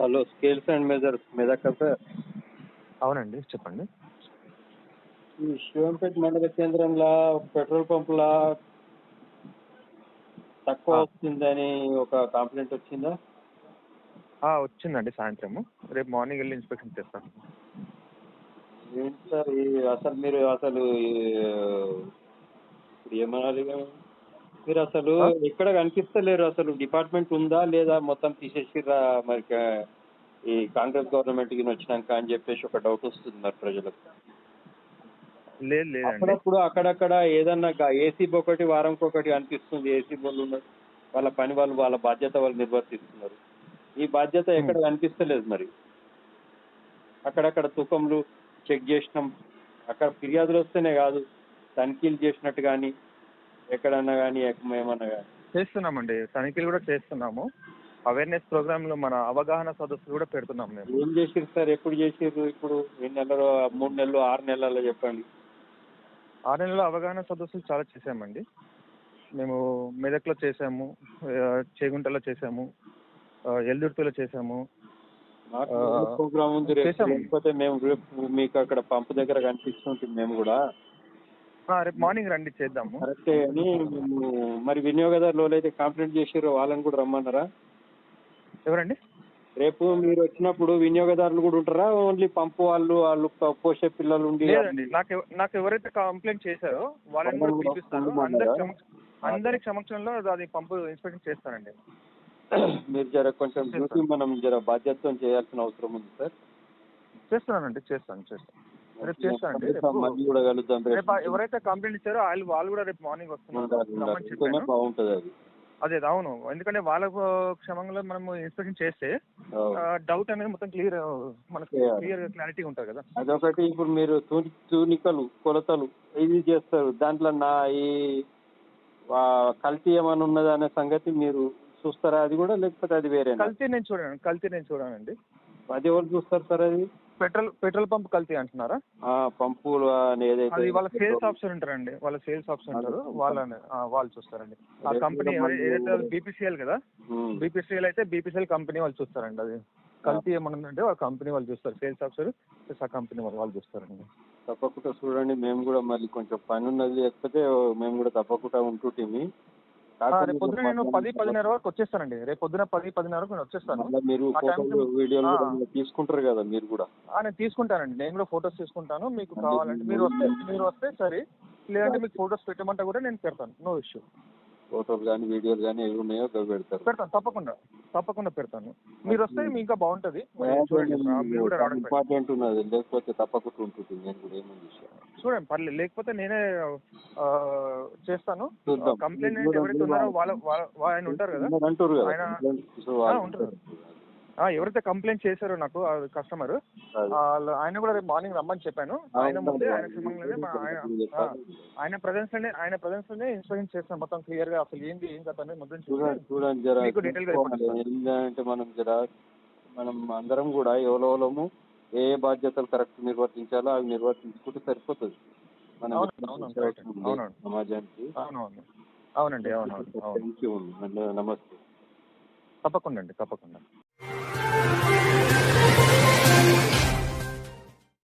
Hello scales and measures Medak sir అవునండి చెప్పండి. ఈ శివంపేట మండల కేంద్రంలో పెట్రోల్ పంపులా తక్కువ. వస్తుందని ఒక కంప్లైంట్ వచ్చిందా? ఆ, వచ్చిందండి సాయంత్రము. రేపు మార్నింగ్ వెళ్ళి ఇన్స్పెక్షన్ చేస్తాను ఏంటి సార్ ఈ అసలు మీరు అసలు ఈ, ఇప్పుడు ఏమనాలి ఇక? మీరు అసలు? ఎక్కడ కనిపిస్తలేరు అసలు? డిపార్ట్మెంట్ ఉందా లేదా మొత్తం తీసేసిర్రా మరి కా- ఈ కాంగ్రెస్ గవర్నమెంట్కి వచ్చినాక అని చెప్పేసి ఒక డౌట్ వస్తుంది మరి ప్రజలకు. లేదు లేదండి. అప్పుడప్పుడు అక్కడక్కడ ఏదన్నా ఏసీ ఒకటి వారంకి ఒకటి అనిపిస్తుంది. ఏసీ వాళ్ళు ఉన్నారు వాళ్ళ పని వాళ్ళు వాళ్ళ బాధ్యత వాళ్ళు నిర్వర్తిస్తున్నారు. ఈ బాధ్యత ఎక్కడ కనిపిస్తలేదు మరి? అక్కడక్కడ తూకంలు చెక్ చేసినాం. అక్కడ ఫిర్యాదులు వస్తేనే కాదు తనిఖీలు చేసినట్టు కానీ ఎక్కడన్నా కానీ ఏమన్నా కానీ చేస్తున్నామండి. తనిఖీలు కూడా చేస్తున్నాము. అవేర్నెస్ ప్రోగ్రాంలు మన అవగాహన సదస్సులు కూడా పెడుతున్నాం మేము. ఏం చేసిర్రు సార్? ఎప్పుడు చేసిర్రు? ఇప్పుడు ఎన్ని నెలలు మూడు నెలలు ఆరు నెలల్లో చెప్పండి. ఆరు నెలల అవగాహన సదస్సులు చాలా చేసామండి మేము మెదక్లో చేసాము చేగుంటలో చేసాము ఎల్దుర్తిలో చేసాము ప్రోగ్రామ్ ఉంది రేపు. లేకపోతే మేము రేపు మీకు అక్కడ పంపు దగ్గర కనిపిస్తుంటుంది మేము కూడా. రేపు మార్నింగ్ రండి చేద్దాము. కరెక్టే అని మరి వినియోగదారులు అయితే కంప్లైంట్ చేసిర్రో వాళ్ళని కూడా రమ్మన్నారా ఎవరండి? రేపు మీరు వచ్చినప్పుడు వినియోగదారులు కూడా ఉంటారా? ఓన్లీ పంపు వాళ్ళు వాళ్ళు పోసే పిల్లలు ఉండి లేదండి నాకు ఎవ- నాకు ఎవరైతే కంప్లైంట్ చేశారో వాళ్ళని కూడా పిలిపిస్తాను? అందరి సమక్ష అందరి సమక్షంలో అది పంపు ఇన్స్పెక్షన్ చేస్తానండి. మీరు జర కొంచెం మనం జర బాధ్యతతో చేయాల్సిన అవసరం ఉంది సార్. చేస్తున్నానండి చేస్తాను చేస్తాను. రేపు కూడా కలుద్దాం ఎవరైతే కంప్లైంట్ ఇచ్చారో వాళ్ళు వాళ్ళు కూడా రేపు మార్నింగ్ వస్తున్నారు. బాగుంటుంది అది. అదే అవును. ఎందుకంటే వాళ్ళ క్షమంలో మనము ఇన్స్పెక్షన్ చేస్తే. డౌట్ అనేది మొత్తం క్లియర్ మనకు. క్లియర్. క్లారిటీ ఉంటుంది కదా. అదొకటి ఇప్పుడు మీరు తూని తూనికలు కొలతలు ఇది చేస్తారు. దాంట్లో నా ఈ కల్తీ ఏమైనా ఉన్నదా అనే సంగతి మీరు చూస్తారా? అది కూడా లేకపోతే అది వేరే కల్తీ నేను చూడాను. కల్తీ నేను చూడానండి. అది ఎవరు చూస్తారు సార్ అది? పెట్రోల్ పెట్రోల్ పంప్ కల్తీ అంటున్నారా? అని ఏదైతే వాళ్ళ సేల్స్ ఆఫీసర్ ఉంటారండి. వాళ్ళ సేల్స్ ఆఫీసర్ ఉంటారు. వాళ్ళని వాళ్ళు చూస్తారండి. ఆ కంపెనీ ఏదైతే బీపీసీఎల్ కదా. బీపీసీఎల్ అయితే బీపీసీఎల్ కంపెనీ వాళ్ళు చూస్తారండి అది. కల్తీ ఏమన్నా ఉందంటే వాళ్ళ కంపెనీ వాళ్ళు చూస్తారు. సేల్స్ ఆఫీసర్ ప్లస్ ఆ కంపెనీ వాళ్ళు చూస్తారండి. తప్పకుండా చూడండి. మేము కూడా మళ్ళీ కొంచెం పని ఉన్నది లేకపోతే మేము కూడా తప్పకుండా ఉంటుంటిమి. రేపు పొద్దున నేను పది పదిన్నర వరకు వచ్చేస్తానండి. రేపు పొద్దున పది పదిన్నర వరకు నేను వచ్చేస్తాను. మీరు ఆ టైంకి- ఫోటోలు వీడియోలు. కూడా తీసుకుంటారు కదా మీరు కూడా. ఆ, నేను తీసుకుంటానండి. నేను కూడా ఫొటోస్ తీసుకుంటాను. మీకు కావాలంటే మీరు వస్తే మీరు వస్తే సరే. లేదంటే మీకు ఫొటోస్ పెట్టమంటే కూడా నేను పెడతాను. No issue. ఫోటోలు కానీ వీడియోలు కానీ ఏవి ఉన్నాయో అవి పెడతారు. పెడతాను. తప్పకుండా. తప్పకుండా పెడతాను. మీరు వస్తే మీ ఇంకా బాగుంటుంది. మరి చూడండి. రా- మీరు కూడా రావడానికి ప్రయత్నం- ఇంపార్టెంట్ ఉన్నది. లేకపోతే తప్పకుండా ఉంటుంది. నేను కూడా ఏమని విషయం చూడండి పర్లేదు లేకపోతే నేనే చేస్తాను. కంప్లైంట్ ఎవరైతే ఉన్నారో వాళ్ళ ఆయన ఉంటారు కదా? కదా ఆయన- ఉంటారు. ఎవరైతే కంప్లైంట్ చేశారో నాకు కస్టమర్. ఆయన కూడా రేపు మార్నింగ్ రమ్మని చెప్పాను. ఆయన ముందే ఆయన ఆయన ప్రజెన్స్లోనే ఆయన ప్రజెన్స్లోనే ఇన్స్పెక్షన్ చేస్తాను మొత్తం క్లియర్గా అసలు ఏంటి ఏం కథ అనేది మొత్తం చూడండి చూడండి జర మనం జర మనం అందరం కూడా ఎవరెవరము ఏ ఏ బాధ్యతలు కరెక్ట్ నిర్వర్తించాలో అవి నిర్వర్తించుకుంటే సరిపోతుంది. మనం. సమాజానికి అవునండి అవునవును అవును. నమస్తే. తప్పకుండా అండి తప్పకుండా.